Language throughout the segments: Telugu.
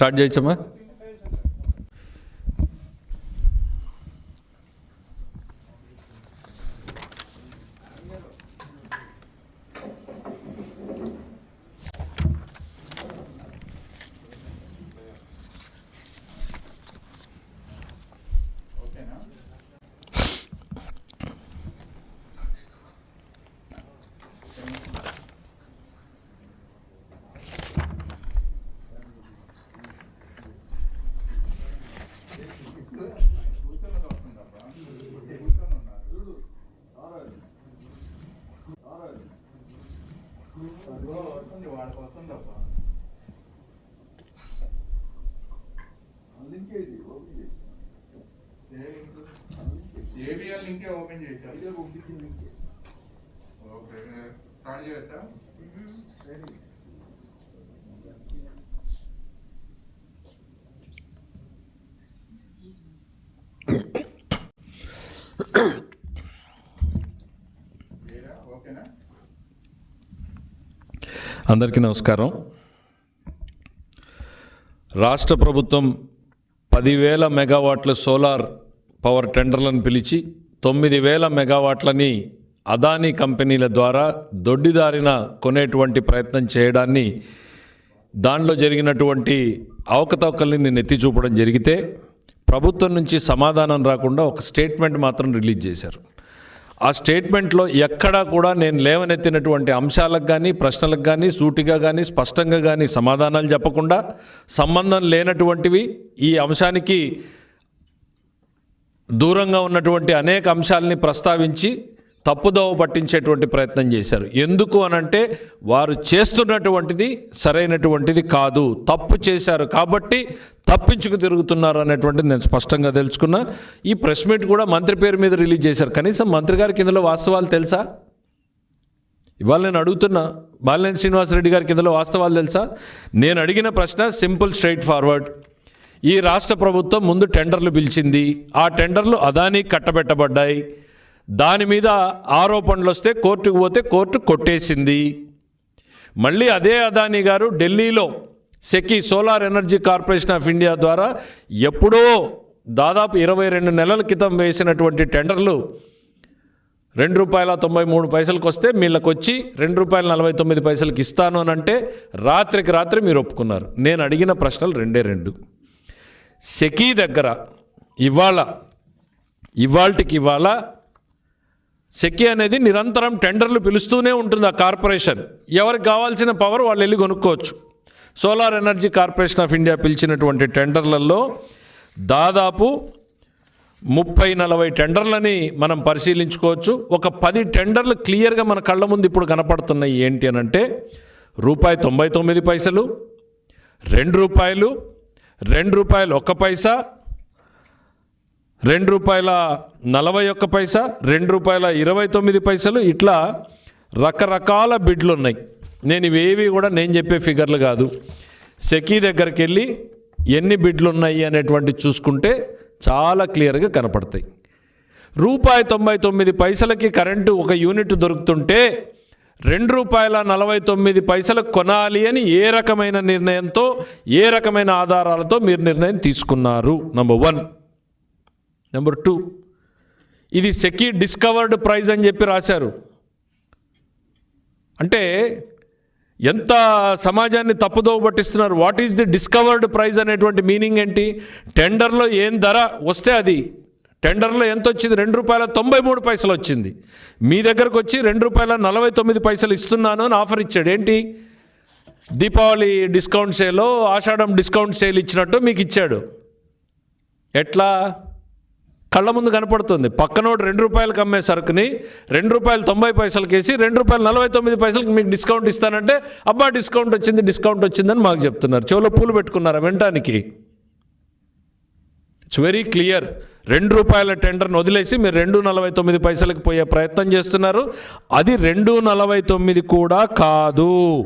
స్టార్ట్ చేయొచ్చమ్మా లింకే ఓపెన్ చేశారు ఓకే స్టార్ట్ చేయొచ్చా అందరికీ నమస్కారం. రాష్ట్ర ప్రభుత్వం పదివేల మెగావాట్ల సోలార్ పవర్ టెండర్లను పిలిచి తొమ్మిది వేల మెగావాట్లని అదానీ కంపెనీల ద్వారా దొడ్డిదారిన కొనేటువంటి ప్రయత్నం చేయడాన్ని దానిలో జరిగినటువంటి అవకతవకల్ని నేను ఎత్తి చూపడం జరిగితే ప్రభుత్వం నుంచి సమాధానం రాకుండా ఒక స్టేట్మెంట్ మాత్రం రిలీజ్ చేశారు. ఆ స్టేట్మెంట్లో ఎక్కడా కూడా నేను లేవనెత్తినటువంటి అంశాలకు కానీ ప్రశ్నలకు కానీ సూటిగా కానీ స్పష్టంగా కానీ సమాధానాలు చెప్పకుండా సంబంధం లేనటువంటివి ఈ అంశానికి దూరంగా ఉన్నటువంటి అనేక అంశాలని ప్రస్తావించి తప్పుదోవ పట్టించేటువంటి ప్రయత్నం చేశారు. ఎందుకు అనంటే వారు చేస్తున్నటువంటిది సరైనటువంటిది కాదు. తప్పు చేశారు కాబట్టి తప్పించుకు తిరుగుతున్నారు అనేటువంటిది నేను స్పష్టంగా తెలుసుకున్నా. ఈ ప్రెస్ మీట్ కూడా మంత్రి పేరు మీద రిలీజ్ చేశారు. కనీసం మంత్రి గారికి ఇందులో వాస్తవాలు తెలుసా? ఇవాళ నేను అడుగుతున్నా బాలినేని శ్రీనివాసరెడ్డి గారికి ఇందులో వాస్తవాలు తెలుసా? నేను అడిగిన ప్రశ్న సింపుల్ స్ట్రైట్ ఫార్వర్డ్. ఈ రాష్ట్ర ప్రభుత్వం ముందు టెండర్లు పిలిచింది. ఆ టెండర్లు అదానీ కట్టబెట్టబడ్డాయి. దాని మీద ఆరోపణలు వస్తే కోర్టుకు పోతే కోర్టు కొట్టేసింది. మళ్ళీ అదే అదానీ గారు ఢిల్లీలో SECI solar energy corporation of India ద్వారా ఎప్పుడో దాదాపు ఇరవై రెండు నెలల క్రితం వేసినటువంటి టెండర్లు రెండు రూపాయల తొంభై మూడు పైసలకు వస్తే వీళ్ళకి వచ్చి రెండు రూపాయల నలభై తొమ్మిది పైసలకి ఇస్తాను అని అంటే రాత్రికి రాత్రి మీరు ఒప్పుకున్నారు. నేను అడిగిన ప్రశ్నలు రెండే రెండు. సెకీ దగ్గర ఇవాళ ఇవాళకి ఇవాళ సెకీ అనేది నిరంతరం టెండర్లు పిలుస్తూనే ఉంటుంది ఆ కార్పొరేషన్. ఎవరికి కావాల్సిన పవర్ వాళ్ళు వెళ్ళి కొనుక్కోవచ్చు. Solar energy corporation of India పిలిచినటువంటి టెండర్లలో దాదాపు ముప్పై నలభై టెండర్లని మనం పరిశీలించుకోవచ్చు. ఒక పది టెండర్లు క్లియర్గా మన కళ్ళ ముందు ఇప్పుడు కనపడుతున్నాయి ఏంటి అని అంటే రూపాయి తొంభై తొమ్మిది పైసలు రెండు రూపాయలు రెండు రూపాయలు ఒక్క పైసా? రెండు రూపాయల నలభై ఒక్క పైసా? రెండు రూపాయల ఇరవై తొమ్మిది పైసలు? ఇట్లా రకరకాల బిడ్లు ఉన్నాయి నేను ఇవేవి కూడా నేను చెప్పే ఫిగర్లు కాదు. సెకీ దగ్గరికి వెళ్ళి ఎన్ని బిడ్లు ఉన్నాయి అనేటువంటి చూసుకుంటే చాలా క్లియర్గా కనపడతాయి. రూపాయి తొంభై తొమ్మిది పైసలకి కరెంటు ఒక యూనిట్ దొరుకుతుంటే రెండు రూపాయల నలభై తొమ్మిది పైసలు కొనాలి అని ఏ రకమైన నిర్ణయంతో ఏ రకమైన ఆధారాలతో మీరు నిర్ణయం తీసుకున్నారు? నెంబర్ వన్ నెంబర్ టూ ఇది సెకీ డిస్కవర్డ్ ప్రైజ్ అని చెప్పి రాశారు. అంటే ఎంత సమాజాన్ని తప్పుదోవ పట్టిస్తున్నారు? What is the discovered price అనేటువంటి మీనింగ్ ఏంటి? టెండర్లో ఏం ధర వస్తే అది టెండర్లో ఎంత వచ్చింది రెండు రూపాయల తొంభై మూడు పైసలు వచ్చింది మీ దగ్గరకు వచ్చి రెండు రూపాయల నలభై తొమ్మిది పైసలు ఇస్తున్నాను అని ఆఫర్ ఇచ్చాడు. ఏంటి? దీపావళి డిస్కౌంట్ సేలో ఆషాఢం డిస్కౌంట్ సేల్ ఇచ్చినట్టు మీకు ఇచ్చాడు ఎట్లా? కళ్ళ ముందు కనపడుతుంది. పక్కనోడు రెండు రూపాయలకు అమ్మే సరుకుని రెండు రూపాయలు తొంభై పైసలకి వేసి రెండు రూపాయలు నలభై తొమ్మిది పైసలకి మీకు డిస్కౌంట్ ఇస్తానంటే అబ్బా డిస్కౌంట్ వచ్చింది డిస్కౌంట్ వచ్చిందని మాకు చెప్తున్నారు. చెవులో పూలు పెట్టుకున్నారా? వినటానికి. ఇట్స్ వెరీ క్లియర్ రెండు రూపాయల టెండర్ను వదిలేసి మీరు రెండు నలభై తొమ్మిది పైసలకు పోయే ప్రయత్నం చేస్తున్నారు. అది రెండు నలభై తొమ్మిది కూడా కాదు.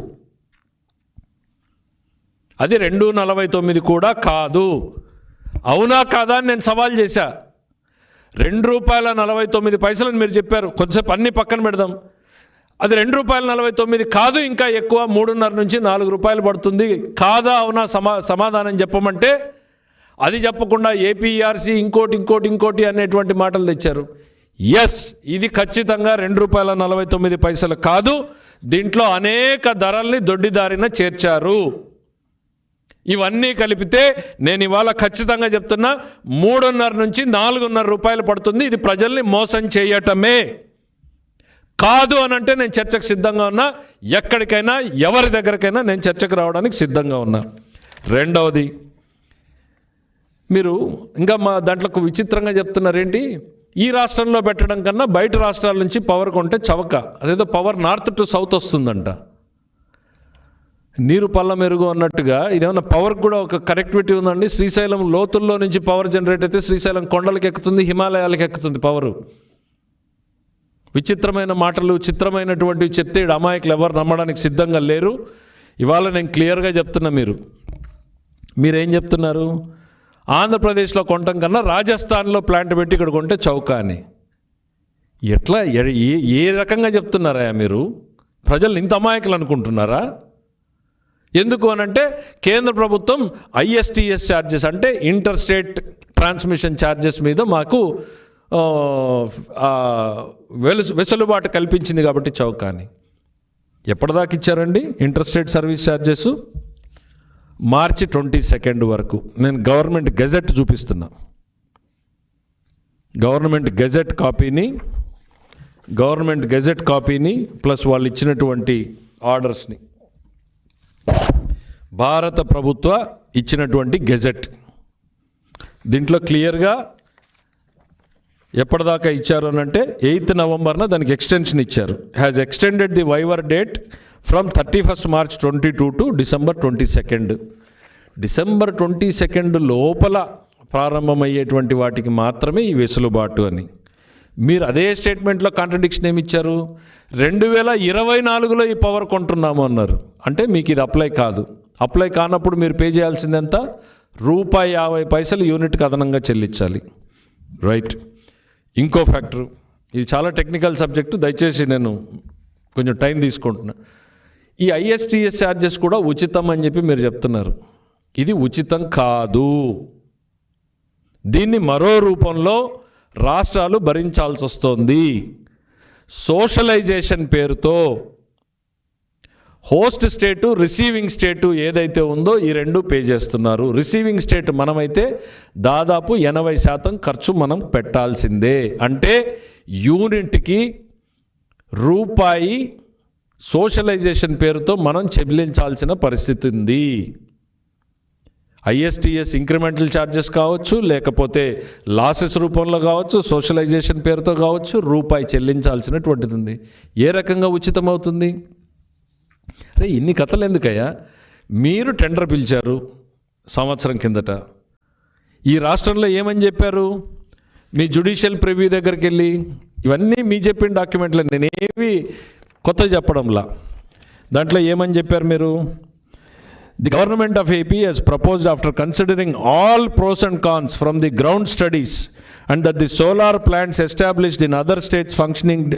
అది రెండు నలభై తొమ్మిది కూడా కాదు. అవునా కాదా అని నేను సవాల్ చేశా. రెండు రూపాయల నలభై తొమ్మిది పైసలని మీరు చెప్పారు. కొంచెంసేపు అన్ని పక్కన పెడదాం. అది రెండు రూపాయల నలభై తొమ్మిది కాదు ఇంకా ఎక్కువ మూడున్నర నుంచి నాలుగు రూపాయలు పడుతుంది. కాదా అవునా సమా సమాధానం చెప్పమంటే అది చెప్పకుండా ఏపీఆర్సీ ఇంకోటి ఇంకోటి ఇంకోటి అనేటువంటి మాటలు తెచ్చారు. ఎస్ ఇది ఖచ్చితంగా రెండు రూపాయల నలభై తొమ్మిది పైసలు కాదు. దీంట్లో అనేక ధరల్ని దొడ్డిదారిన చేర్చారు. ఇవన్నీ కలిపితే నేను ఇవాళ ఖచ్చితంగా చెప్తున్నా మూడున్నర నుంచి నాలుగున్నర రూపాయలు పడుతుంది. ఇది ప్రజల్ని మోసం చేయటమే. కాదు అని అంటే నేను చర్చకు సిద్ధంగా ఉన్నా. ఎక్కడికైనా ఎవరి దగ్గరకైనా నేను చర్చకు రావడానికి సిద్ధంగా ఉన్నా. రెండవది మీరు ఇంకా మా దాంట్లో విచిత్రంగా చెప్తున్నారేంటి? ఈ రాష్ట్రంలో పెట్టడం కన్నా బయట రాష్ట్రాల నుంచి పవర్ కొంటే చవక. అదేదో పవర్ నార్త్ టు సౌత్ వస్తుందంట. నీరు పళ్ళ మెరుగు అన్నట్టుగా ఇదేమన్నా పవర్ కూడా ఒక కనెక్టివిటీ ఉందండి? శ్రీశైలం లోతుల్లో నుంచి పవర్ జనరేట్ అయితే శ్రీశైలం కొండలకు ఎక్కుతుంది హిమాలయాలకు ఎక్కుతుంది పవరు విచిత్రమైన మాటలు చిత్రమైనటువంటివి చెప్తే అమాయకులు ఎవరు నమ్మడానికి సిద్ధంగా లేరు. ఇవాళ నేను క్లియర్గా చెప్తున్నా మీరు. మీరేం చెప్తున్నారు? ఆంధ్రప్రదేశ్లో కొనటం కన్నా రాజస్థాన్లో ప్లాంట్ పెట్టి ఇక్కడ కొంటే చౌక అని. ఎట్లా ఏ ఏ రకంగా చెప్తున్నారా మీరు? ప్రజలు ఇంత అమాయకులు అనుకుంటున్నారా? ఎందుకు అనంటే కేంద్ర ప్రభుత్వం ఐఎస్టిఎస్ ఛార్జెస్ అంటే ఇంటర్ స్టేట్ ట్రాన్స్మిషన్ ఛార్జెస్ మీద మాకు వెలు వెలుసు వెసులుబాటు కల్పించింది కాబట్టి చౌకాని ఎప్పటిదాకా ఇచ్చారండి ఇంటర్ స్టేట్ సర్వీస్ ఛార్జెస్ మార్చి ట్వంటీ సెకండ్ వరకు నేను గవర్నమెంట్ గెజెట్ చూపిస్తున్నా. గవర్నమెంట్ గెజెట్ కాపీని గవర్నమెంట్ గెజెట్ కాపీని ప్లస్ వాళ్ళు ఇచ్చినటువంటి ఆర్డర్స్ని. భారత ప్రభుత్వ ఇచ్చినటువంటి గెజెట్. దీంట్లో క్లియర్గా ఎప్పటిదాకా ఇచ్చారు అని అంటే ఎయిత్ నవంబర్న దానికి ఎక్స్టెన్షన్ ఇచ్చారు. Has extended the waiver date from thirty first March twenty two to December twenty second December twenty second లోపల ప్రారంభమయ్యేటువంటి వాటికి మాత్రమే ఈ వెసులుబాటు అని. మీరు అదే స్టేట్మెంట్లో కాంట్రడిక్షన్ ఏమి ఇచ్చారు రెండు వేల ఇరవై నాలుగులో ఈ పవర్ కొంటున్నాము అన్నారు. అంటే మీకు ఇది అప్లై కాదు. అప్లై కానప్పుడు మీరు పే చేయాల్సింది ఎంత? రూపాయి యాభై పైసలు యూనిట్కి అదనంగా చెల్లించాలి. రైట్. ఇంకో ఫ్యాక్టర్. ఇది చాలా టెక్నికల్ సబ్జెక్టు. దయచేసి నేను కొంచెం టైం తీసుకుంటున్నాను ఈ ఐఎస్టిఎస్ ఛార్జెస్ కూడా ఉచితం అని చెప్పి మీరు చెప్తున్నారు. ఇది ఉచితం కాదు. దీన్ని మరో రూపంలో రాష్ట్రాలు భరించాల్సి వస్తోంది సోషలైజేషన్ పేరుతో హోస్ట్ స్టేటు రిసీవింగ్ స్టేటు ఏదైతే ఉందో ఈ రెండు పే చేస్తున్నారు. రిసీవింగ్ స్టేట్ మనమైతే దాదాపు ఎనభై శాతం ఖర్చు మనం పెట్టాల్సిందే. అంటే యూనిట్కి రూపాయి సోషలైజేషన్ పేరుతో మనం చెల్లించాల్సిన పరిస్థితి ఉంది. ఐఎస్టిఎస్ ఇంక్రిమెంటల్ ఛార్జెస్ కావచ్చు లేకపోతే లాసెస్ రూపంలో కావచ్చు సోషలైజేషన్ పేరుతో కావచ్చు రూపాయి చెల్లించాల్సినటువంటిది ఉంది. ఏ రకంగా ఉచితం అవుతుంది అరే ఇన్ని కథలు ఎందుకయ్యా? మీరు టెండర్ పిలిచారు సంవత్సరం కిందట. ఈ రాష్ట్రంలో ఏమని చెప్పారు? మీ జుడిషియల్ ప్రివ్యూ దగ్గరికి వెళ్ళి ఇవన్నీ మీ చెప్పిన డాక్యుమెంట్లు. నేనేవి కొత్త చెప్పడంలా దాంట్లో ఏమని చెప్పారు మీరు the government of AP has proposed after considering all pros and cons from the ground studies and that the solar plants established in other states functioning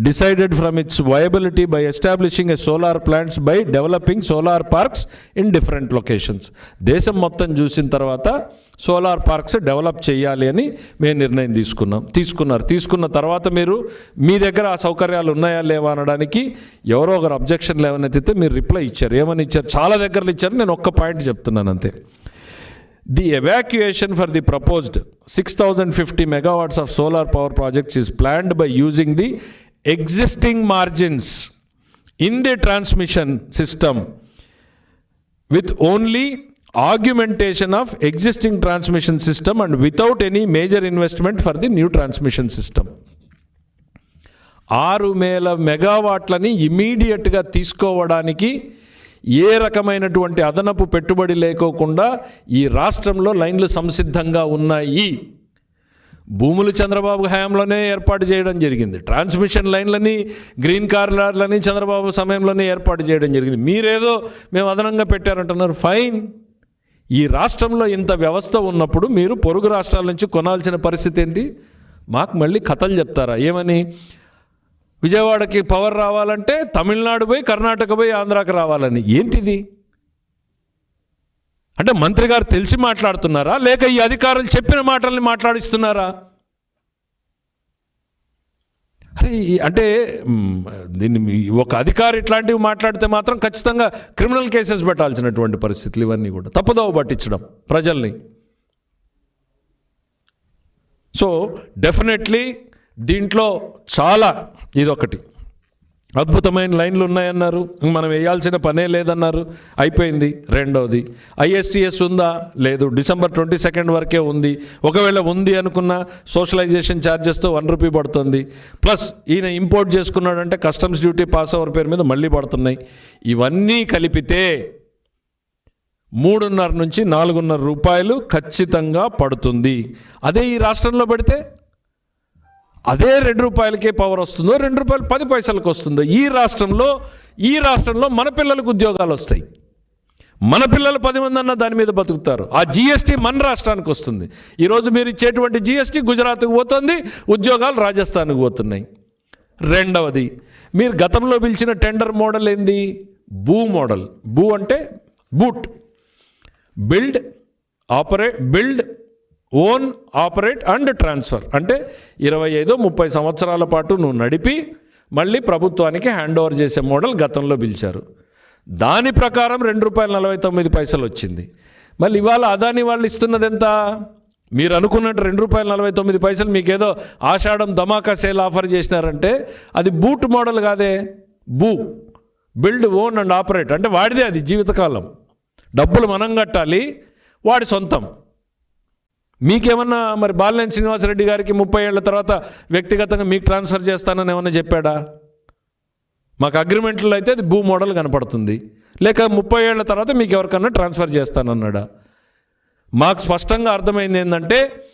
decided from its viability by establishing a solar plants by developing solar parks in different locations దేశం మొత్తం చూసిన తర్వాత సోలార్ పార్క్స్ డెవలప్ చేయాలి అని మేము నిర్ణయం తీసుకున్నాం. తీసుకున్నారు. తీసుకున్న తర్వాత మీరు మీ దగ్గర ఆ సౌకర్యాలు ఉన్నాయా లేవా అనడానికి ఎవరో ఒకరు అబ్జెక్షన్ లేవనెత్తితే మీరు రిప్లై ఇచ్చారు. ఏమని ఇచ్చారు? చాలా దగ్గరలు ఇచ్చారు. నేను ఒక్క పాయింట్ చెప్తున్నాను అంతే. The evacuation for the proposed six thousand fifty megawatts of solar power projects is planned by using the existing margins in the transmission system with only augmentation of existing transmission system and without any major investment for the new transmission system. ఆరు వేల మెగావాట్లని ఇమీడియట్గా తీసుకోవడానికి ఏ రకమైనటువంటి అదనపు పెట్టుబడి లేకోకుండా ఈ రాష్ట్రంలో లైన్లు సంసిద్ధంగా ఉన్నాయి. భూములు చంద్రబాబు హయాంలోనే ఏర్పాటు చేయడం జరిగింది. ట్రాన్స్మిషన్ లైన్లని గ్రీన్ కార్లని చంద్రబాబు సమయంలోనే ఏర్పాటు చేయడం జరిగింది. మీరేదో మేము అదనంగా పెట్టారంటున్నారు. ఫైన్. ఈ రాష్ట్రంలో ఇంత వ్యవస్థ ఉన్నప్పుడు మీరు పొరుగు రాష్ట్రాల నుంచి కొనాల్సిన పరిస్థితి ఏంటి? మాకు మళ్ళీ కథలు చెప్తారా? ఏమని? విజయవాడకి పవర్ రావాలంటే తమిళనాడు పోయి కర్ణాటక పోయి ఆంధ్రాకి రావాలని. ఏంటిది? అంటే మంత్రి గారు తెలిసి మాట్లాడుతున్నారా? లేక ఈ అధికారులు చెప్పిన మాటల్ని మాట్లాడిస్తున్నారా? అరే అంటే దీన్ని ఒక అధికారి ఇట్లాంటివి మాట్లాడితే మాత్రం ఖచ్చితంగా క్రిమినల్ కేసెస్ పెట్టాల్సినటువంటి పరిస్థితులు ఇవన్నీ కూడా. తప్పుదోవ పట్టించడం ప్రజల్ని. సో డెఫినెట్లీ దీంట్లో చాలా ఇదొకటి. అద్భుతమైన లైన్లు ఉన్నాయన్నారు. మనం వేయాల్సిన పనే లేదన్నారు. అయిపోయింది. రెండవది ఐఎస్టీఎస్ ఉందా? లేదు. డిసెంబర్ ట్వంటీ సెకండ్ వరకే ఉంది. ఒకవేళ ఉంది అనుకున్న సోషలైజేషన్ ఛార్జెస్తో వన్ రూపీ పడుతుంది. ప్లస్ ఈయన ఇంపోర్ట్ చేసుకున్నాడంటే కస్టమ్స్ డ్యూటీ పాస్ ఓవర్ పేరు మీద మళ్ళీ పడుతున్నాయి. ఇవన్నీ కలిపితే మూడున్నర నుంచి నాలుగున్నర రూపాయలు ఖచ్చితంగా పడుతుంది. అదే ఈ రాష్ట్రంలో పడితే అదే రెండు రూపాయలకే పవర్ వస్తుందో రెండు రూపాయలు పది పైసలకు వస్తుందో ఈ రాష్ట్రంలో ఈ రాష్ట్రంలో మన పిల్లలకు ఉద్యోగాలు వస్తాయి. మన పిల్లలు పది మంది అన్న దాని మీద బతుకుతారు. ఆ జీఎస్టీ మన రాష్ట్రానికి వస్తుంది. ఈరోజు మీరు ఇచ్చేటువంటి జిఎస్టీ గుజరాత్కు పోతుంది ఉద్యోగాలు రాజస్థాన్కి పోతున్నాయి. రెండవది మీరు గతంలో పిలిచిన టెండర్ మోడల్ ఏంది? BOO model. భూ అంటే BOOT. Build operate build own operate and transfer. అంటే ఇరవై ఐదు ముప్పై సంవత్సరాల పాటు నువ్వు నడిపి మళ్ళీ ప్రభుత్వానికి హ్యాండ్ ఓవర్ చేసే మోడల్ గతంలో పిలిచారు. దాని ప్రకారం రెండు రూపాయల నలభై తొమ్మిది పైసలు వచ్చింది. మళ్ళీ ఇవాళ అదాని వాళ్ళు ఇస్తున్నది ఎంత మీరు అనుకున్నట్టు రెండు రూపాయల నలభై తొమ్మిది పైసలు మీకేదో ఆషాఢం ధమాకా సేల్ ఆఫర్ చేసినారంటే అది బూట్ మోడల్ కాదే? BOO. Build own and operate. అంటే వాడిదే అది జీవితకాలం. డబ్బులు మనం కట్టాలి వాడి సొంతం. మీకేమన్నా మరి బాలినేని శ్రీనివాసరెడ్డి గారికి ముప్పై ఏళ్ళ తర్వాత వ్యక్తిగతంగా మీకు ట్రాన్స్ఫర్ చేస్తానని ఏమన్నా చెప్పాడా? మాకు అగ్రిమెంట్లో అయితే అది భూ మోడల్ కనపడుతుంది. లేక ముప్పై ఏళ్ళ తర్వాత మీకు ఎవరికన్నా ట్రాన్స్ఫర్ చేస్తానన్నాడా? మాకు స్పష్టంగా అర్థమైంది ఏంటంటే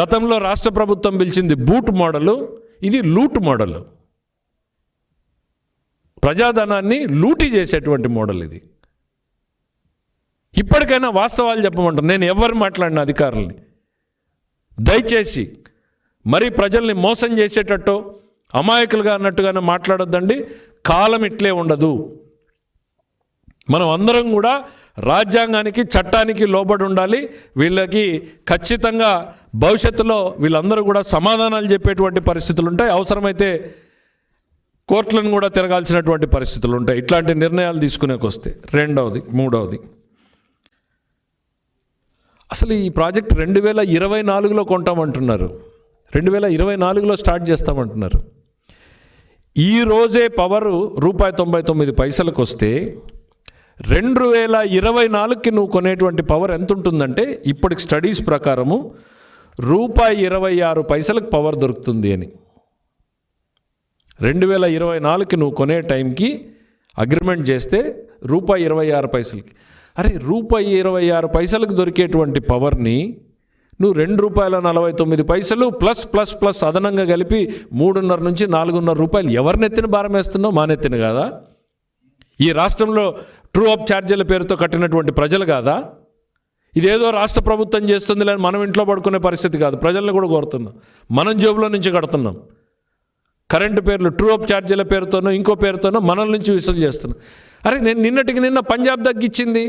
గతంలో రాష్ట్ర ప్రభుత్వం పిలిచింది బూట్ మోడలు ఇది లూట్ మోడల్. ప్రజాధనాన్ని లూటీ చేసేటువంటి మోడల్ ఇది. ఇప్పటికైనా వాస్తవాలు చెప్పమంటారు నేను ఎవరు మాట్లాడిన అధికారుల్ని. దయచేసి మరి ప్రజల్ని మోసం చేసేటట్టు అమాయకులుగా అన్నట్టుగానే మాట్లాడొద్దండి. కాలం ఇట్లే ఉండదు. మనం అందరం కూడా రాజ్యాంగానికి చట్టానికి లోబడి ఉండాలి. వీళ్ళకి ఖచ్చితంగా భవిష్యత్తులో వీళ్ళందరూ కూడా సమాధానాలు చెప్పేటువంటి పరిస్థితులు ఉంటాయి. అవసరమైతే కోర్టులను కూడా తిరగాల్సినటువంటి పరిస్థితులు ఉంటాయి. ఇట్లాంటి నిర్ణయాలు తీసుకునేకి వస్తే రెండవది మూడవది. అసలు ఈ ప్రాజెక్ట్ రెండు వేల ఇరవై నాలుగులో కొంటామంటున్నారు. రెండు వేల ఇరవై నాలుగులో స్టార్ట్ చేస్తామంటున్నారు. ఈ రోజే పవరు రూపాయి తొంభై తొమ్మిది పైసలకు వస్తే రెండు వేల ఇరవై నాలుగుకి నువ్వు కొనేటువంటి పవర్ ఎంత ఉంటుందంటే ఇప్పటికి స్టడీస్ ప్రకారము రూపాయి ఇరవై ఆరు పైసలకు పవర్ దొరుకుతుంది అని. రెండు వేల ఇరవై నాలుగుకి నువ్వు కొనే టైంకి అగ్రిమెంట్ చేస్తే రూపాయి ఇరవై ఆరు పైసలకి. అరే రూపాయి ఇరవై ఆరు పైసలకు దొరికేటువంటి పవర్ని నువ్వు రెండు రూపాయల నలభై తొమ్మిది పైసలు ప్లస్ ప్లస్ ప్లస్ అదనంగా కలిపి మూడున్నర నుంచి నాలుగున్నర రూపాయలు ఎవరినెత్తిన భారం వేస్తున్నావు? మానెత్తిన కాదా? ఈ రాష్ట్రంలో ట్రూ అప్ ఛార్జీల పేరుతో కట్టినటువంటి ప్రజలు కాదా? ఇదేదో రాష్ట్ర ప్రభుత్వం చేస్తుంది లేని మనం ఇంట్లో పడుకునే పరిస్థితి కాదు. ప్రజల్ని కూడా కోరుతున్నాం. మనం జేబులో నుంచి కడుతున్నాం. కరెంటు పేర్లు ట్రూ అప్ ఛార్జీల పేరుతోనో ఇంకో పేరుతోనో మనల నుంచి విసులు చేస్తున్నాం. అరే నేను నిన్నటికి నిన్న పంజాబ్ తగ్గించింది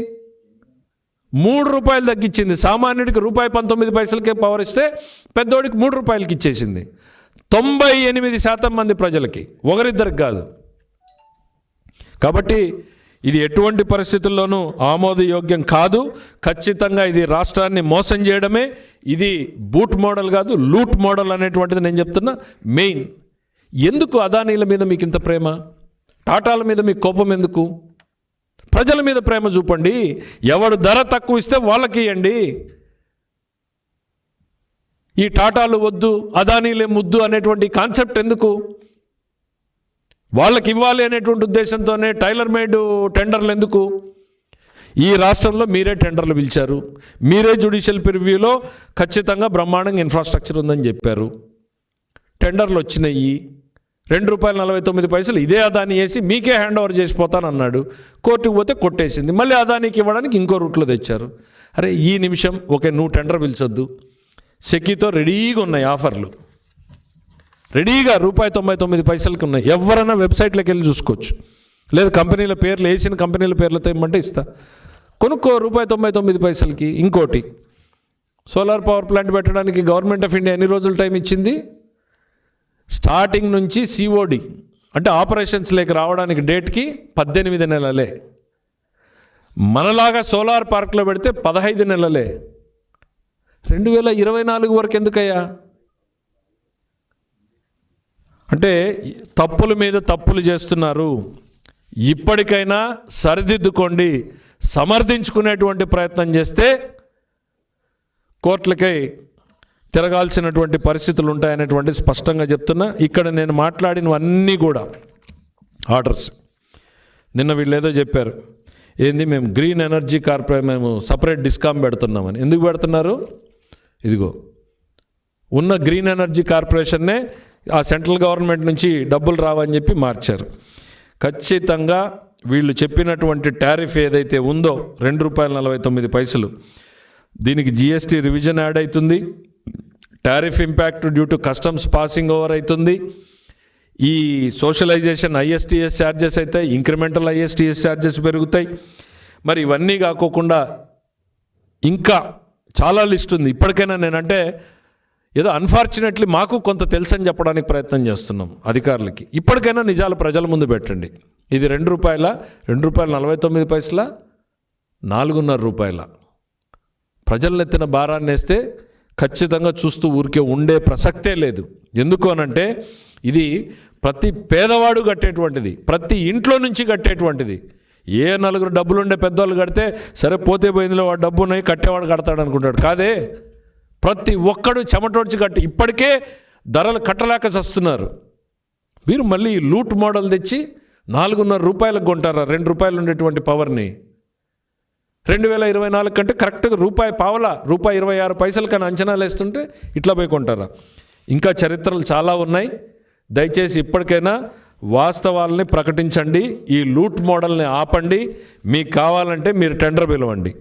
మూడు రూపాయలు తగ్గించింది సామాన్యుడికి రూపాయి పంతొమ్మిది పైసలకే పవర్ ఇస్తే పెద్దోడికి మూడు రూపాయలకి ఇచ్చేసింది. తొంభై ఎనిమిది శాతం మంది ప్రజలకి ఒకరిద్దరికి కాదు. కాబట్టి ఇది ఎటువంటి పరిస్థితుల్లోనూ ఆమోదయోగ్యం కాదు. ఖచ్చితంగా ఇది రాష్ట్రాన్ని మోసం చేయడమే ఇది బూట్ మోడల్ కాదు లూట్ మోడల్ అనేటువంటిది నేను చెప్తున్నా. మెయిన్ ఎందుకు అదానీల మీద మీకు ఇంత ప్రేమ? టాటాల మీద మీకు కోపం ఎందుకు? ప్రజల మీద ప్రేమ చూపండి. ఎవడు ధర తక్కువ ఇస్తే వాళ్ళకి ఇవ్వండి ఈ టాటాలు వద్దు అదానీలే ముద్దు అనేటువంటి కాన్సెప్ట్ ఎందుకు? వాళ్ళకి ఇవ్వాలి అనేటువంటి ఉద్దేశంతోనే టైలర్ మేడ్ టెండర్లు ఎందుకు? ఈ రాష్ట్రంలో మీరే టెండర్లు పిలిచారు. మీరే జ్యుడిషియల్ ప్రివ్యూలో ఖచ్చితంగా బ్రహ్మాండంగా ఇన్ఫ్రాస్ట్రక్చర్ ఉందని చెప్పారు. టెండర్లు వచ్చినాయి. రెండు రూపాయల నలభై తొమ్మిది పైసలు ఇదే అదాని వేసి మీకే హ్యాండ్ ఓవర్ చేసిపోతానన్నాడు కోర్టుకు పోతే కొట్టేసింది. మళ్ళీ అదానికి ఇవ్వడానికి ఇంకో రూట్లో తెచ్చారు. అరే ఈ నిమిషం ఓకే నువ్వు టెండర్ పిలిచొద్దు. సెకీతో రెడీగా ఉన్నాయి ఆఫర్లు. రెడీగా రూపాయి తొంభై తొమ్మిది పైసలకి ఉన్నాయి. ఎవరైనా వెబ్సైట్లోకి వెళ్ళి చూసుకోవచ్చు. లేదు కంపెనీల పేర్లు వేసిన కంపెనీల పేర్లతో ఇమ్మంటే ఇస్తా. కొనుక్కో రూపాయి తొంభై తొమ్మిది పైసలకి ఇంకోటి. సోలార్ పవర్ ప్లాంట్ పెట్టడానికి గవర్నమెంట్ ఆఫ్ ఇండియా ఎన్ని రోజులు టైం ఇచ్చింది? స్టార్టింగ్ నుంచి సిఓడి అంటే ఆపరేషన్స్ లేక రావడానికి డేట్కి పద్దెనిమిది నెలలే. మనలాగా సోలార్ పార్క్లో పెడితే పదహైదు నెలలే. రెండు వేల ఇరవై నాలుగు వరకు ఎందుకయ్యా? అంటే తప్పుల మీద తప్పులు చేస్తున్నారు. ఇప్పటికైనా సరిదిద్దుకోండి. సమర్థించుకునేటువంటి ప్రయత్నం చేస్తే కోర్టులకై తిరగాల్సినటువంటి పరిస్థితులు ఉంటాయనేటువంటి స్పష్టంగా చెప్తున్నా. ఇక్కడ నేను మాట్లాడినవన్నీ కూడా ఆర్డర్స్. నిన్న వీళ్ళు ఏదో చెప్పారు. ఏంది మేము గ్రీన్ ఎనర్జీ కార్పొరే మేము సపరేట్ డిస్కామ్ పెడుతున్నామని. ఎందుకు పెడుతున్నారు? ఇదిగో. ఉన్న గ్రీన్ ఎనర్జీ కార్పొరేషన్నే ఆ సెంట్రల్ గవర్నమెంట్ నుంచి డబ్బులు రావని చెప్పి మార్చారు. ఖచ్చితంగా వీళ్ళు చెప్పినటువంటి టారిఫ్ ఏదైతే ఉందో రెండు రూపాయల నలభై తొమ్మిది పైసలు దీనికి జిఎస్టీ రివిజన్ యాడ్ అవుతుంది. Tariff impact due to customs passing over అవుతుంది ఈ సోషలైజేషన్ ఐఎస్టీఎస్ ఛార్జెస్ అయితే ఇంక్రిమెంటల్ ఐఎస్టీఎస్ ఛార్జెస్ పెరుగుతాయి. మరి ఇవన్నీ కాకోకుండా ఇంకా చాలా లిస్ట్ ఉంది. ఇప్పటికైనా నేనంటే ఏదో అన్ఫార్చునేట్లీ మాకు కొంత తెలుసని చెప్పడానికి ప్రయత్నం చేస్తున్నాం అధికారులకి. ఇప్పటికైనా నిజాలు ప్రజల ముందు పెట్టండి. ఇది రెండు రూపాయల రెండు రూపాయల నలభై తొమ్మిది పైసల నాలుగున్నర రూపాయల. ప్రజలెత్తిన భారాన్ని వేస్తే ఖచ్చితంగా చూస్తూ ఊరికే ఉండే ప్రసక్తే లేదు. ఎందుకు అనంటే ఇది ప్రతి పేదవాడు కట్టేటువంటిది ప్రతి ఇంట్లో నుంచి కట్టేటువంటిది. ఏ నలుగురు డబ్బులు ఉండే పెద్దవాళ్ళు కడితే సరే పోతే పోయిందిలో వాడు డబ్బు ఉన్నాయి కట్టేవాడు కడతాడు అనుకుంటాడు. కాదే? ప్రతి ఒక్కడు చెమటోడ్చి కట్టి ఇప్పటికే ధరలు కట్టలేక చస్తున్నారు. మీరు మళ్ళీ లూట్ మోడల్ తెచ్చి నాలుగున్నర రూపాయలకు కొంటారా? రెండు రూపాయలు ఉండేటువంటి పవర్ని. రెండు వేల ఇరవై నాలుగు కంటే కరెక్ట్గా రూపాయి పావల రూపాయి ఇరవై ఆరు పైసలు కానీ అంచనాలు వేస్తుంటే ఇట్లా పోయి కొంటారా? ఇంకా చరిత్రలు చాలా ఉన్నాయి. దయచేసి ఇప్పటికైనా వాస్తవాలని ప్రకటించండి ఈ లూట్ మోడల్ని ఆపండి మీకు కావాలంటే మీరు టెండర్ పిలవండి.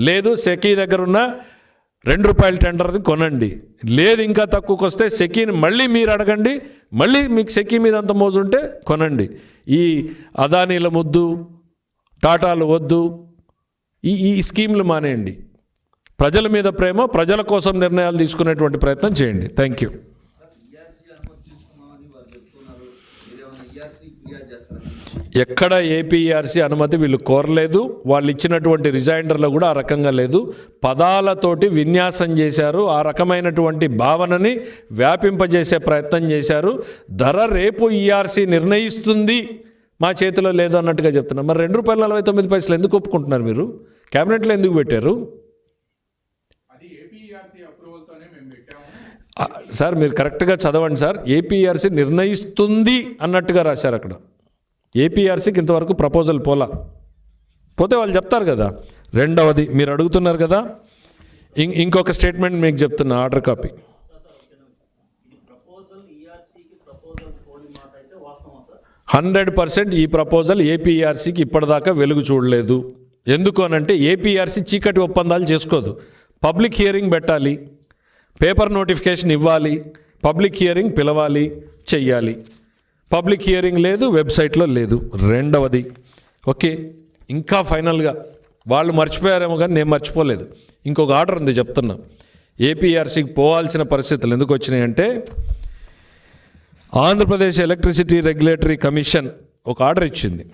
లేదు సెకీ దగ్గర ఉన్న రెండు రూపాయల టెండర్ని కొనండి. లేదు ఇంకా తక్కువకి వస్తే సెకీని మళ్ళీ మీరు అడగండి మళ్ళీ మీకు సెకీ మీద అంత మోజుంటే కొనండి. ఈ అదానీల ముద్దు టాటాలు వద్దు ఈ ఈ స్కీమ్లు మానేయండి. ప్రజల మీద ప్రేమ ప్రజల కోసం నిర్ణయాలు తీసుకునేటువంటి ప్రయత్నం చేయండి. థ్యాంక్ యూ ఎక్కడ ఏపీఆర్సీ అనుమతి వీళ్ళు కోరలేదు. వాళ్ళు ఇచ్చినటువంటి రిజైండర్లో కూడా ఆ రకంగా లేదు. పదాలతోటి విన్యాసం చేశారు. ఆ రకమైనటువంటి భావనని వ్యాపింపజేసే ప్రయత్నం చేశారు. ధర రేపు ఈఆర్సీ నిర్ణయిస్తుంది. మా చేతిలో లేదు అన్నట్టుగా చెప్తున్నారు. మరి రెండు రూపాయల నలభై తొమ్మిది పైసలు ఎందుకు ఒప్పుకుంటున్నారు మీరు? క్యాబినెట్లో ఎందుకు పెట్టారు? ఆ, సార్ మీరు కరెక్ట్గా చదవండి సార్. ఏపీఆర్సీ నిర్ణయిస్తుంది అన్నట్టుగా రాశారు అక్కడ. ఏపీఆర్సీకి ఇంతవరకు ప్రపోజల్ పోలా. పోతే వాళ్ళు చెప్తారు కదా. రెండవది మీరు అడుగుతున్నారు కదా. ఇం- ఇంకొక స్టేట్మెంట్ మీకు చెప్తున్నా ఆర్డర్ కాపీ ఇది ప్రపోజల్ ఈఆర్సీకి ప్రపోజల్ పోని మాట అయితే వాస్తవం సార్ హండ్రెడ్ పర్సెంట్ ఈ ప్రపోజల్ ఏపీఆర్సీకి ఇప్పటిదాకా వెలుగు చూడలేదు. ఎందుకు అనంటే ఏపీఆర్సీ చీకటి ఒప్పందాలు చేసుకోదు. పబ్లిక్ హియరింగ్ పెట్టాలి. పేపర్ నోటిఫికేషన్ ఇవ్వాలి. పబ్లిక్ హియరింగ్ పిలవాలి చెయ్యాలి. పబ్లిక్ హియరింగ్ లేదు వెబ్సైట్లో లేదు. రెండవది ఓకే ఇంకా ఫైనల్గా వాళ్ళు మర్చిపోయారేమో కానీ నేను మర్చిపోలేదు. ఇంకొక ఆర్డర్ ఉంది చెప్తున్నా. ఏపీఆర్సీకి పోవాల్సిన పరిస్థితులు ఎందుకు వచ్చినాయంటే ఆంధ్రప్రదేశ్ ఎలక్ట్రిసిటీ రెగ్యులేటరీ కమిషన్ ఒక ఆర్డర్ ఇచ్చింది.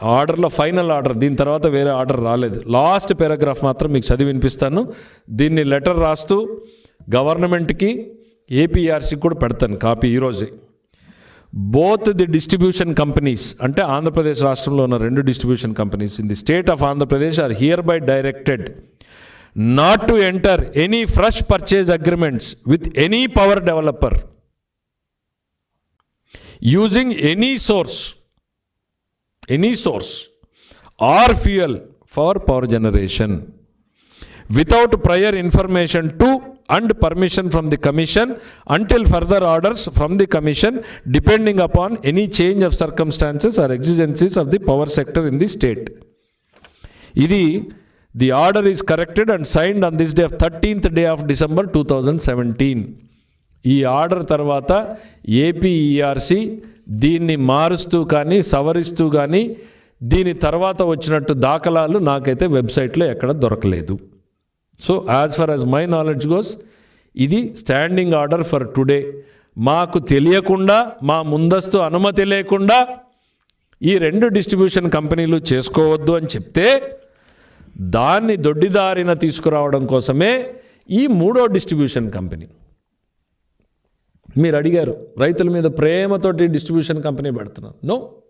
ఆ ఆర్డర్లో ఫైనల్ ఆర్డర్ దీని తర్వాత వేరే ఆర్డర్ రాలేదు. లాస్ట్ పారాగ్రాఫ్ మాత్రం మీకు చదివి వినిపిస్తాను. దీన్ని లెటర్ రాస్తూ గవర్నమెంట్కి ఏపీఆర్సీకి కూడా పెడతాను కాపీ ఈరోజే బోత్ ది డిస్ట్రిబ్యూషన్ కంపెనీస్ అంటే ఆంధ్రప్రదేశ్ రాష్ట్రంలో ఉన్న రెండు distribution companies in the state of Andhra Pradesh are hereby directed not to enter any fresh purchase agreements with any power developer using any source any source or fuel for power generation without prior information to and permission from the commission until further orders from the commission depending upon any change of circumstances or exigencies of the power sector in the state ఇది the order is corrected and signed on this day of thirteenth day of December two thousand seventeen ఈ ఆర్డర్ తర్వాత ఏపీఈఆర్సి దీన్ని మారుస్తూ కానీ సవరిస్తూ కానీ దీని తర్వాత వచ్చినట్టు దాఖలాలు నాకైతే వెబ్సైట్లో ఎక్కడ దొరకలేదు. So as far as my knowledge goes ఇది స్టాండింగ్ ఆర్డర్ ఫర్ టుడే మాకు తెలియకుండా మా ముందస్తు అనుమతి లేకుండా ఈ రెండు డిస్ట్రిబ్యూషన్ కంపెనీలు చేసుకోవద్దు అని చెప్తే దాన్ని దొడ్డిదారిన తీసుకురావడం కోసమే ఈ మూడో డిస్ట్రిబ్యూషన్ కంపెనీ. మీరు అడిగారు రైతుల మీద ప్రేమతోటి డిస్ట్రిబ్యూషన్ కంపెనీ పెడుతున్నారు. నో.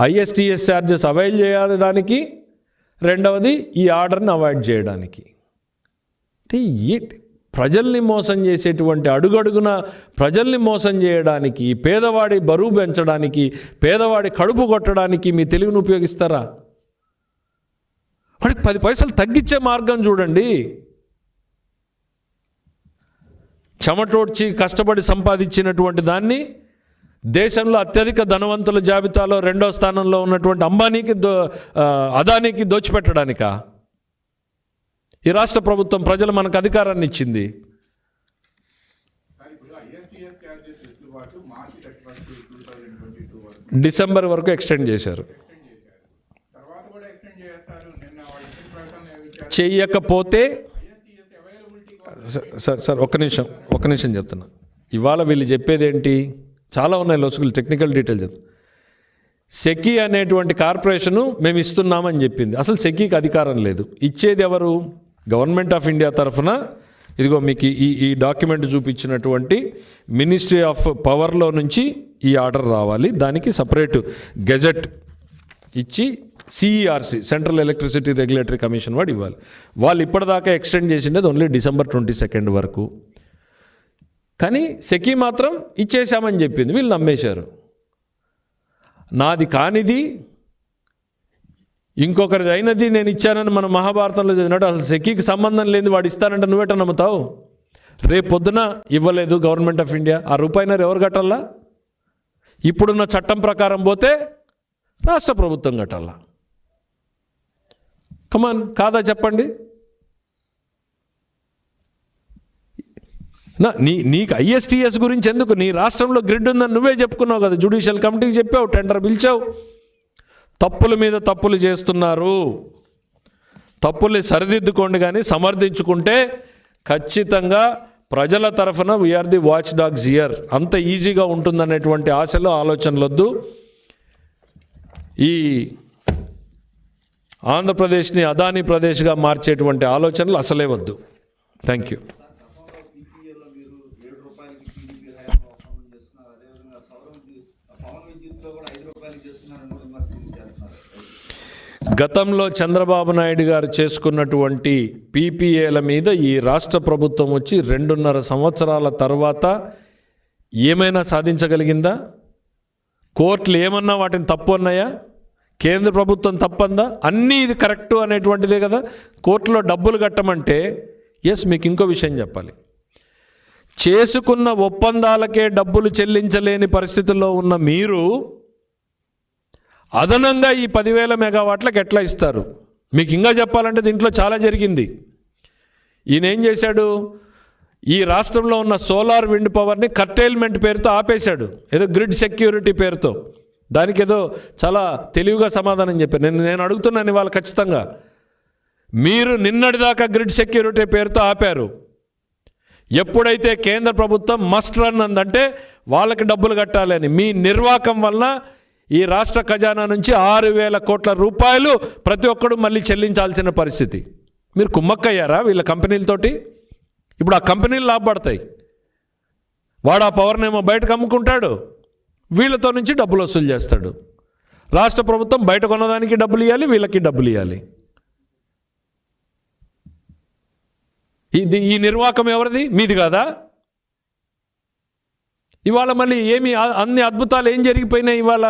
ఐఎస్టిఎస్ ఛార్జెస్ అవైల్ చేయడానికి రెండవది ఈ ఆర్డర్ని అవాయిడ్ చేయడానికి. అంటే ఏ ప్రజల్ని మోసం చేసేటువంటి అడుగడుగున ప్రజల్ని మోసం చేయడానికి పేదవాడి బరువు పెంచడానికి పేదవాడి కడుపు కొట్టడానికి మీ తెలుగును ఉపయోగిస్తారా? వాడికి పది పైసలు తగ్గించే మార్గం చూడండి. చెమటోడ్చి కష్టపడి సంపాదించినటువంటి దాన్ని దేశంలో అత్యధిక ధనవంతుల జాబితాలో రెండో స్థానంలో ఉన్నటువంటి అంబానీకి దో అదానీకి దోచిపెట్టడానికా? ఈ రాష్ట్ర ప్రభుత్వం ప్రజలు మనకు అధికారాన్ని ఇచ్చింది. డిసెంబర్ వరకు ఎక్స్టెండ్ చేశారు. చెయ్యకపోతే సార్ సార్ ఒక్క నిమిషం ఒక్క నిమిషం చెప్తున్నా. ఇవాళ వీళ్ళు చెప్పేది ఏంటి చాలా ఉన్నాయి లొసుగులు టెక్నికల్ డీటెయిల్ చెప్తాను సెకీ అనేటువంటి కార్పొరేషను మేము ఇస్తున్నామని చెప్పింది. అసలు సెకీకి అధికారం లేదు. ఇచ్చేది ఎవరు? గవర్నమెంట్ ఆఫ్ ఇండియా తరఫున. ఇదిగో మీకు ఈ ఈ డాక్యుమెంట్ చూపించినటువంటి మినిస్ట్రీ ఆఫ్ పవర్లో నుంచి ఈ ఆర్డర్ రావాలి. దానికి సపరేట్ గెజెట్ ఇచ్చి CERC central electricity regulatory commission వాడు ఇవ్వాలి. వాళ్ళు ఇప్పటిదాకా ఎక్స్టెండ్ చేసిండేది ఓన్లీ డిసెంబర్ ట్వంటీ సెకండ్ వరకు. కానీ సెకీ మాత్రం ఇచ్చేసామని చెప్పింది వీళ్ళు నమ్మేశారు. నాది కానిది ఇంకొకరిది అయినది నేను ఇచ్చానని మన మహాభారతంలో చదివినట్టు అసలు సెకీకి సంబంధం లేని వాడు ఇస్తానంటే నువ్వేట నమ్ముతావు? రేపు పొద్దున ఇవ్వలేదు గవర్నమెంట్ ఆఫ్ ఇండియా. ఆ రూపాయినర ఎవరు కట్టాలా? ఇప్పుడున్న చట్టం ప్రకారం పోతే రాష్ట్ర ప్రభుత్వం కట్టాలా? కమాన్ కాదా చెప్పండి? నా నీ నీకు ఐఎస్టీఎస్ గురించి ఎందుకు? నీ రాష్ట్రంలో గ్రిడ్ ఉందని నువ్వే చెప్పుకున్నావు కదా. జుడిషియల్ కమిటీకి చెప్పావు టెండర్ పిలిచావు. తప్పుల మీద తప్పులు చేస్తున్నారు. తప్పుల్ని సరిదిద్దుకోండి కానీ సమర్థించుకుంటే ఖచ్చితంగా ప్రజల తరఫున we are the watchdogs here అంత ఈజీగా ఉంటుందనేటువంటి ఆశలో ఆలోచనలొద్దు. ఈ ఆంధ్రప్రదేశ్ని అదానీ ప్రదేశ్గా మార్చేటువంటి ఆలోచనలు అసలే వద్దు. థ్యాంక్ యూ గతంలో గతంలో చంద్రబాబు నాయుడు గారు చేసుకున్నటువంటి పీపీఏల మీద ఈ రాష్ట్ర ప్రభుత్వం వచ్చి రెండున్నర సంవత్సరాల తర్వాత ఏమైనా సాధించగలిగిందా? కోర్టులు ఏమన్నా వాటిని తప్పు అన్నాయా? కేంద్ర ప్రభుత్వం తప్పందా? అన్నీ ఇది కరెక్టు అనేటువంటిదే కదా. కోర్టులో డబ్బులు కట్టమంటే ఎస్ మీకు ఇంకో విషయం చెప్పాలి. చేసుకున్న ఒప్పందాలకే డబ్బులు చెల్లించలేని పరిస్థితుల్లో ఉన్న మీరు అదనంగా ఈ పదివేల మెగావాట్లకు ఎట్లా ఇస్తారు? మీకు ఇంకా చెప్పాలంటే దీంట్లో చాలా జరిగింది. ఈయన ఏం చేశాడు? ఈ రాష్ట్రంలో ఉన్న సోలార్ విండ్ పవర్ని కర్టైల్మెంట్ పేరుతో ఆపేశాడు. ఏదో గ్రిడ్ సెక్యూరిటీ పేరుతో. దానికి ఏదో చాలా తెలివిగా సమాధానం చెప్పారు. నేను నేను అడుగుతున్నాను ఇవాళ ఖచ్చితంగా. మీరు నిన్నటిదాకా గ్రిడ్ సెక్యూరిటీ పేరుతో ఆపారు. ఎప్పుడైతే కేంద్ర ప్రభుత్వం మస్ట్ రన్ అందంటే వాళ్ళకి డబ్బులు కట్టాలి అని. మీ నిర్వాకం వల్ల ఈ రాష్ట్ర ఖజానా నుంచి ఆరు వేల కోట్ల రూపాయలు ప్రతి ఒక్కడు మళ్ళీ చెల్లించాల్సిన పరిస్థితి. మీరు కుమ్మక్కయ్యారా వీళ్ళ కంపెనీలతోటి? ఇప్పుడు ఆ కంపెనీలు లాభపడతాయి. వాడు ఆ పవర్నేమో బయటకు అమ్ముకుంటాడు. వీళ్ళతో నుంచి డబ్బులు వసూలు చేస్తాడు. రాష్ట్ర ప్రభుత్వం బయట కొనడానికి డబ్బులు ఇవ్వాలి వీళ్ళకి డబ్బులు ఇవ్వాలి ఇది ఈ నిర్వాకం ఎవరిది? మీది కాదా? ఇవాళ మళ్ళీ ఏమి అన్ని అద్భుతాలు ఏం జరిగిపోయినాయి ఇవాళ?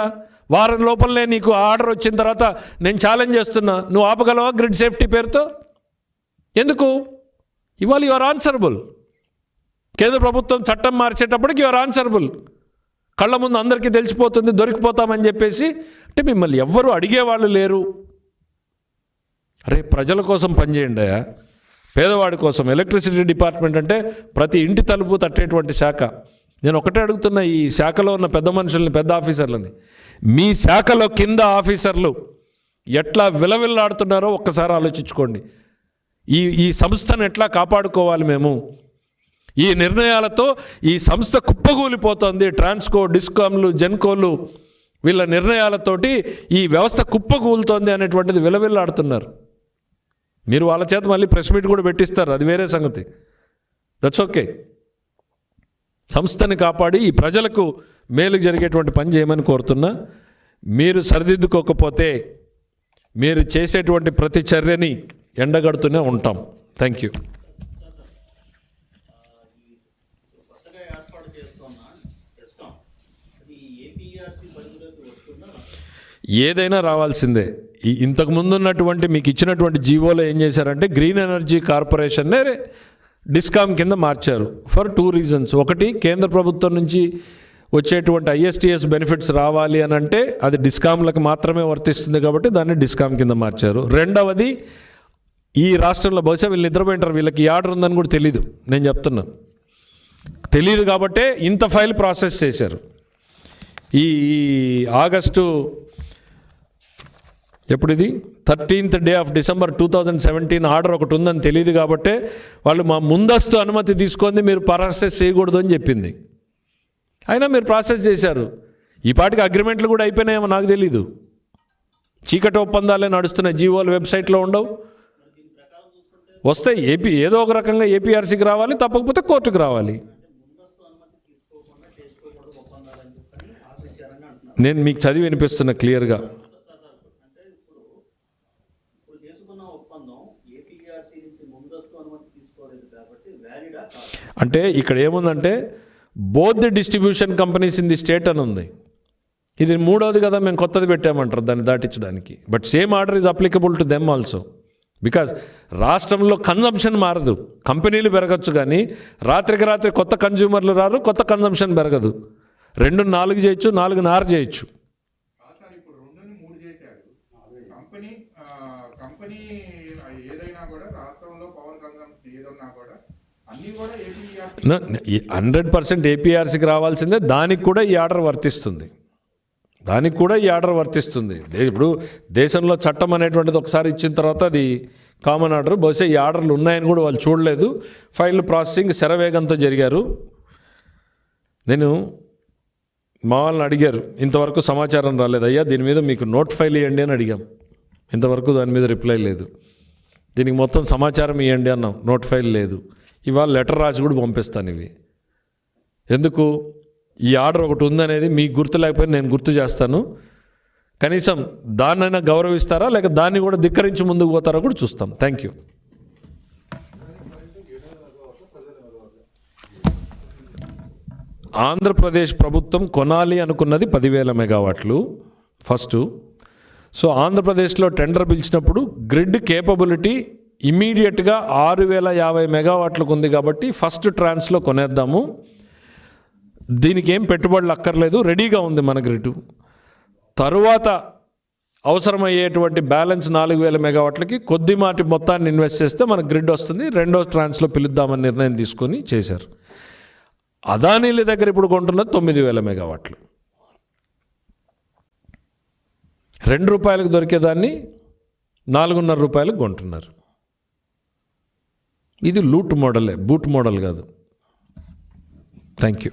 వారం లోపలనే నీకు ఆర్డర్ వచ్చిన తర్వాత నేను ఛాలెంజ్ చేస్తున్నా. నువ్వు ఆపగలవా గ్రిడ్ సేఫ్టీ పేరుతో? ఎందుకు? ఇవాళ యువర్ ఆన్సరబుల్ కేంద్ర ప్రభుత్వం చట్టం మార్చేటప్పటికి యువర్ ఆన్సరబుల్ కళ్ళ ముందు అందరికీ తెలిసిపోతుంది దొరికిపోతామని చెప్పేసి అంటే మిమ్మల్ని ఎవ్వరూ అడిగేవాళ్ళు లేరు. అరే ప్రజల కోసం పనిచేయండి అయ్యా. పేదవాడి కోసం ఎలక్ట్రిసిటీ డిపార్ట్మెంట్ అంటే ప్రతి ఇంటి తలుపు తట్టేటువంటి శాఖ. నేను ఒకటే అడుగుతున్న ఈ శాఖలో ఉన్న పెద్ద మనుషుల్ని పెద్ద ఆఫీసర్లని. మీ శాఖలో కింద ఆఫీసర్లు ఎట్లా విలవిల్లాడుతున్నారో ఒక్కసారి ఆలోచించుకోండి. ఈ ఈ సంస్థను ఎట్లా కాపాడుకోవాలి మేము? ఈ నిర్ణయాలతో ఈ సంస్థ కుప్పగూలిపోతుంది ట్రాన్స్కో డిస్కామ్లు జెన్కోలు వీళ్ళ నిర్ణయాలతోటి ఈ వ్యవస్థ కుప్పకూలుతోంది అనేటువంటిది విలవిల్లాడుతున్నారు. మీరు వాళ్ళ చేత మళ్ళీ ప్రెస్ మీట్ కూడా పెట్టిస్తారు. అది వేరే సంగతి. దట్స్ ఓకే సంస్థని కాపాడి ఈ ప్రజలకు మేలు జరిగేటువంటి పని చేయమని కోరుతున్నా. మీరు సరిదిద్దుకోకపోతే మీరు చేసేటువంటి ప్రతి చర్యని ఎండగడుతూనే ఉంటాం. థ్యాంక్ యూ కొత్తగా ఏర్పాటు చేస్తున్న ఎస్కాం అది ఏపీఆర్సీ పరిధిలోకి వస్తుందా ఏదైనా రావాల్సిందే. ఇంతకు ముందు ఉన్నటువంటి మీకు ఇచ్చినటువంటి జీవోలో ఏం చేశారంటే గ్రీన్ ఎనర్జీ కార్పొరేషన్నే డిస్కామ్ కింద మార్చారు. For two reasons. ఒకటి కేంద్ర ప్రభుత్వం నుంచి వచ్చేటువంటి ఐఎస్టీఎస్ బెనిఫిట్స్ రావాలి అని అంటే అది డిస్కామ్లకు మాత్రమే వర్తిస్తుంది కాబట్టి దాన్ని డిస్కామ్ కింద మార్చారు. రెండవది ఈ రాష్ట్రంలో బహుశా వీళ్ళు నిద్రపోయింటారు. వీళ్ళకి ఈ ఆర్డర్ ఉందని కూడా తెలీదు. నేను చెప్తున్నాను తెలియదు కాబట్టే ఇంత ఫైల్ ప్రాసెస్ చేశారు. ఈ ఆగస్టు ఎప్పుడు ఇది thirteenth day of December two thousand seventeen order ఒకటి ఉందని తెలియదు కాబట్టే వాళ్ళు మా ముందస్తు అనుమతి తీసుకొని మీరు ప్రాసెస్ చేయకూడదు అని చెప్పింది. అయినా మీరు ప్రాసెస్ చేశారు. ఈ పాటికి అగ్రిమెంట్లు కూడా అయిపోయినాయేమో నాకు తెలీదు. చీకటి ఒప్పందాలే నడుస్తున్నాయి జీవోలు వెబ్సైట్లో ఉండవు. వస్తే ఏపీ ఏదో ఒక రకంగా ఏపీఆర్సీకి రావాలి తప్పకపోతే కోర్టుకు రావాలి. నేను మీకు చదివి వినిపిస్తున్నా క్లియర్గా. అంటే ఇక్కడ ఏముందంటే both the distribution companies in the state అని ఉంది. ఇది మూడవది కదా మేము కొత్తది పెట్టామంటారు దాన్ని దాటించడానికి. But same order is applicable to them also because రాష్ట్రంలో కన్జంప్షన్ మారదు. కంపెనీలు పెరగచ్చు కానీ రాత్రికి రాత్రి కొత్త కన్జ్యూమర్లు రారు కొత్త కన్జంప్షన్ పెరగదు. రెండు నాలుగు చేయొచ్చు నాలుగు నారు చేయొచ్చు. హండ్రెడ్ పర్సెంట్ ఏపీఆర్సీకి రావాల్సిందే దానికి కూడా ఈ ఆర్డర్ వర్తిస్తుంది. దానికి కూడా ఈ ఆర్డర్ వర్తిస్తుంది. ఇప్పుడు దేశంలో చట్టం అనేటువంటిది ఒకసారి ఇచ్చిన తర్వాత అది కామన్ ఆర్డర్. బహుశా ఈ ఆర్డర్లు ఉన్నాయని కూడా వాళ్ళు చూడలేదు. ఫైల్ ప్రాసెసింగ్ శరవేగంతో జరిగారు. నేను మా వాళ్ళని అడిగారు ఇంతవరకు సమాచారం రాలేదు. అయ్యా దీని మీద మీకు నోట్ ఫైల్ ఇవ్వండి అని అడిగాం. ఇంతవరకు దాని మీద రిప్లై లేదు. దీనికి మొత్తం సమాచారం ఇవ్వండి అన్నాం. నోట్ ఫైల్ లేదు. ఇవాళ లెటర్ రాసి కూడా పంపిస్తాను ఇవి. ఎందుకు? ఈ ఆర్డర్ ఒకటి ఉందనేది మీకు గుర్తు లేకపోయినా నేను గుర్తు చేస్తాను. కనీసం దాన్నైనా గౌరవిస్తారా? లేక దాన్ని కూడా ధిక్కరించి ముందుకు పోతారా కూడా చూస్తాం. థ్యాంక్ యూ ఆంధ్రప్రదేశ్ ప్రభుత్వం కొనాలి అనుకున్నది పదివేల మెగావాట్లు. ఫస్ట్ సో ఆంధ్రప్రదేశ్లో టెండర్ పిలిచినప్పుడు గ్రిడ్ కేపబిలిటీ ఇమీడియట్గా ఆరు వేల యాభై మెగావాట్లకు ఉంది కాబట్టి ఫస్ట్ ట్రాన్స్లో కొనేద్దాము. దీనికి ఏం పెట్టుబడులు అక్కర్లేదు రెడీగా ఉంది మన గ్రిడ్ తరువాత అవసరమయ్యేటువంటి బ్యాలెన్స్ నాలుగు వేల మెగావాట్లకి కొద్దిమాటి మొత్తాన్ని ఇన్వెస్ట్ చేస్తే మన గ్రిడ్ వస్తుంది. రెండో ట్రాన్స్లో పిలుద్దామని నిర్ణయం తీసుకొని చేశారు. అదానీల దగ్గర ఇప్పుడు కొంటున్నది తొమ్మిది వేల మెగావాట్లు. రెండు రూపాయలకు దొరికేదాన్ని నాలుగున్నర రూపాయలకు కొంటున్నారు. ఇది లూట్ మోడలే బూట్ మోడల్ కాదు. Thank you.